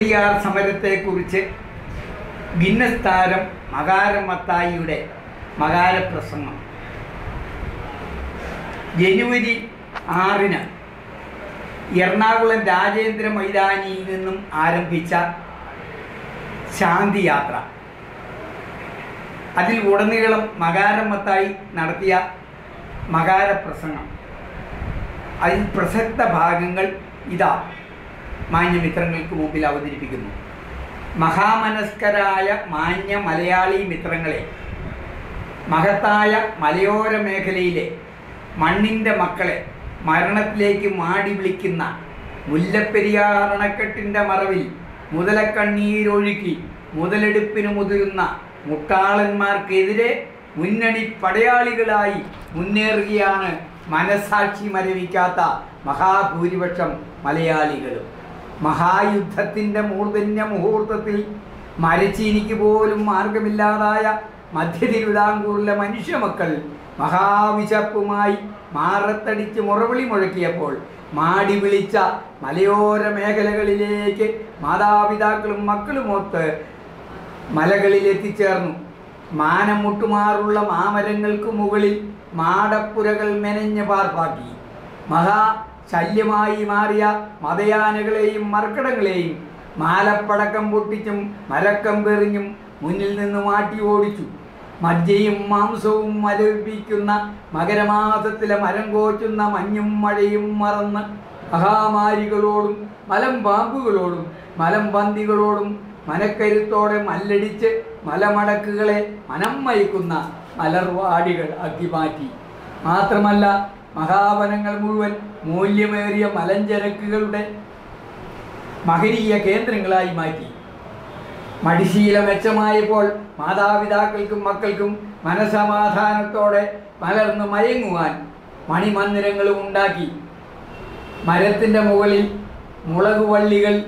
Periyar സമരത്തെക്കുറിച്ച് Guinness താരം മകാര മത്തായിയുടെ മകാരപ്രസംഗം. ജനുവരി ആറിന് എറണാകുളം രാജേന്ദ്ര മൈതാനിയിൽ നിന്നും ആരംഭിച്ച ശാന്തിയാത്ര അതിൽ ഉടനീളം മകാരമത്തായി നടത്തിയ മകാരപ്രസംഗം. അതിൽ പ്രസക്ത ഭാഗങ്ങൾ ഇതാ. മാന്യമിത്രങ്ങൾക്ക് മുമ്പിൽ അവതരിപ്പിക്കുന്നു. മഹാമനസ്കരായ മാന്യ മലയാളി മിത്രങ്ങളെ മഹത്തായ മലയോര മേഖലയിലെ മണ്ണിന്റെ മക്കളെ മരണത്തിലേക്ക് മാടി വിളിക്കുന്ന മുല്ലപ്പെരിയാർ അണക്കെട്ടിന്റെ മറവിൽ മുതലക്കണ്ണീരൊഴുക്കി മുതലെടുപ്പിന് മുതിരുന്ന മുട്ടാളന്മാർക്കെതിരെ മുന്നണി പടയാളികളായി മുന്നേറുകയാണ് മനസാക്ഷി മരവിക്കാത്ത മഹാഭൂരിപക്ഷം മലയാളികളും. മഹായുദ്ധത്തിന്റെ മൂർധന്യ മുഹൂർത്തത്തിൽ മരച്ചീനിക്ക് പോലും മാർഗമില്ലാതായ മധ്യ തിരുവിതാംകൂറിലെ മനുഷ്യമക്കൾ മഹാവിശപ്പുമായി മാറത്തടിച്ച് മുറവിളി മുഴക്കിയപ്പോൾ മാടി വിളിച്ച മലയോര മേഖലകളിലേക്ക് മാതാപിതാക്കളും മക്കളുമൊത്ത് മലകളിൽ എത്തിച്ചേർന്നു മാനം മുട്ടുമാറുള്ള മാമരങ്ങൾക്ക് മുകളിൽ മാടപ്പുരകൾ മെനഞ്ഞ് പാർപ്പാക്കി. മഹാ ശല്യമായി മാറിയ മതയാനകളെയും മർക്കടങ്ങളെയും മാലപ്പടക്കം പൊട്ടിച്ചും മരക്കം പെറിഞ്ഞും മുന്നിൽ നിന്ന് മാറ്റി ഓടിച്ചു. മജ്ജയും മാംസവും മരവിപ്പിക്കുന്ന മകരമാസത്തിലെ മരം കോച്ചുന്ന മഞ്ഞും മഴയും മറന്ന് മഹാമാരികളോടും മലം പാമ്പുകളോടും മലം പന്തികളോടും മനക്കരുത്തോടെ മല്ലടിച്ച് മലമടക്കുകളെ മനം മയക്കുന്ന മലർവാടികൾ അക്കി മാറ്റി മാത്രമല്ല മഹാവനങ്ങൾ മുഴുവൻ മൂല്യമേറിയ മലഞ്ചരക്കുകളുടെ മഹനീയ കേന്ദ്രങ്ങളായി മാറ്റി. മടിശീല മെച്ചമായപ്പോൾ മാതാപിതാക്കൾക്കും മക്കൾക്കും മനസമാധാനത്തോടെ മലർന്ന് മയങ്ങുവാൻ മണിമന്ദിരങ്ങളും ഉണ്ടാക്കി. മരത്തിന്റെ മുകളിൽ മുളക് വള്ളികൾ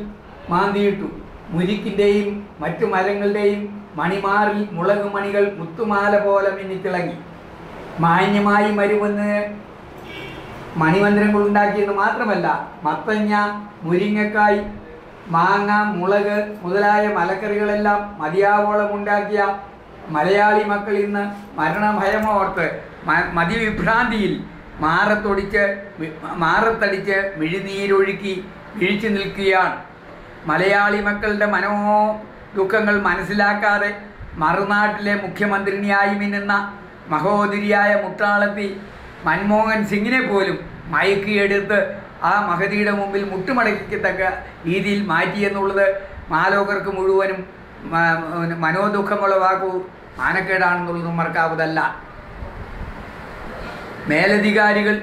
മാന്തിയിട്ടു. മുരിക്കിന്റെയും മറ്റു മരങ്ങളുടെയും മണിമാറിൽ മുളക് മണികൾ മുത്തുമാല പോലെ മിന്നിത്തിളങ്ങി. മാന്യമായി മരുവന്ന് മണിമന്ദിരങ്ങൾ ഉണ്ടാക്കിയെന്ന് മാത്രമല്ല മത്തങ്ങ മുരിങ്ങക്കായ് മാങ്ങ മുളക് മുതലായ മലക്കറികളെല്ലാം മതിയാവോളം ഉണ്ടാക്കിയ മലയാളി മക്കൾ ഇന്ന് മരണഭയമോർത്ത് മതിവിഭ്രാന്തിയിൽ മാറത്തൊടിച്ച് മാറത്തടിച്ച് മിഴിനീരൊഴുക്കി വീഴ്ച നിൽക്കുകയാണ്. മലയാളി മക്കളുടെ മനോ ദുഃഖങ്ങൾ മനസ്സിലാക്കാതെ മറുനാട്ടിലെ മുഖ്യമന്ത്രിനിയായി മിന്നുന്ന മഹോദരിയായ മുട്ടാളത്തി മൻമോഹൻ സിംഗിനെ പോലും മയക്കിയെടുത്ത് ആ മഹതിയുടെ മുമ്പിൽ മുട്ടുമടക്കത്തക്ക രീതിയിൽ മാറ്റിയെന്നുള്ളത് മാലോകർക്ക് മുഴുവനും മനോദുഃഖമുളവാക്കൂ മാനക്കേടാണെന്നുള്ളതും മറക്കാവതല്ല മേലധികാരികൾ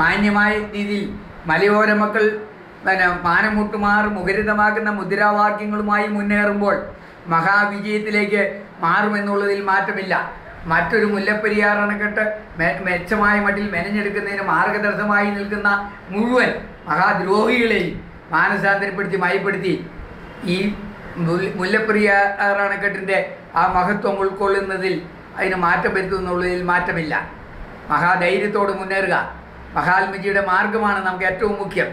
മാന്യമായ രീതിയിൽ മലയോര മക്കൾ പിന്നെ മാനമുട്ടുമാർ മുഖരിതമാക്കുന്ന മുദ്രാവാക്യങ്ങളുമായി മുന്നേറുമ്പോൾ മഹാവിജയത്തിലേക്ക് മാറുമെന്നുള്ളതിൽ മാറ്റമില്ല. മറ്റൊരു മുല്ലപ്പെരിയാർ അണക്കെട്ട് മെച്ചമായ മട്ടിൽ മെനഞ്ഞെടുക്കുന്നതിന് മാർഗദർശമായി നിൽക്കുന്ന മുഴുവൻ മഹാദ്രോഹികളെയും മാനസാന്തരപ്പെടുത്തി മയപ്പെടുത്തി ഈ മുല്ല- മുല്ലപ്പെരിയാർ അണക്കെട്ടിന്റെ ആ മഹത്വം ഉൾക്കൊള്ളുന്നതിൽ അതിന് മാറ്റം വരുത്തുന്നുള്ളതിൽ മാറ്റമില്ല. മഹാധൈര്യത്തോട് മുന്നേറുക. മഹാത്മജിയുടെ മാർഗമാണ് നമുക്ക് ഏറ്റവും മുഖ്യം.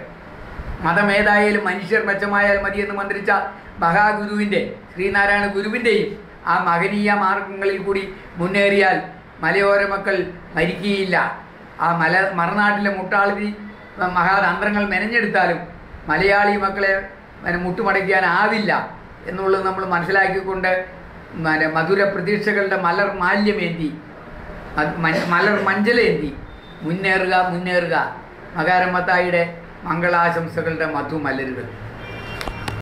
മതമേതായാലും മനുഷ്യർ മെച്ചമായാൽ മതിയെന്ന് മന്ത്രിച്ച മഹാഗുരുവിന്റെ ശ്രീനാരായണ ഗുരുവിന്റെയും ആ മഹനീയ മാർഗങ്ങളിൽ കൂടി മുന്നേറിയാൽ മലയോര മക്കൾ മരിക്കുകയില്ല. ആ മല മറുനാട്ടിലെ മുട്ടാളി മഹാതന്ത്രങ്ങൾ മെനഞ്ഞെടുത്താലും മലയാളി മക്കളെ മുട്ടുമടയ്ക്കാനാവില്ല എന്നുള്ളത് നമ്മൾ മനസ്സിലാക്കിക്കൊണ്ട് മധുര പ്രതീക്ഷകളുടെ മലർ മാല്യമേന്തി മലർ മഞ്ചലേന്തി മുന്നേറുക മുന്നേറുക. മകാരമത്തായിയുടെ മംഗളാശംസകളുടെ മധു മലരുകൾ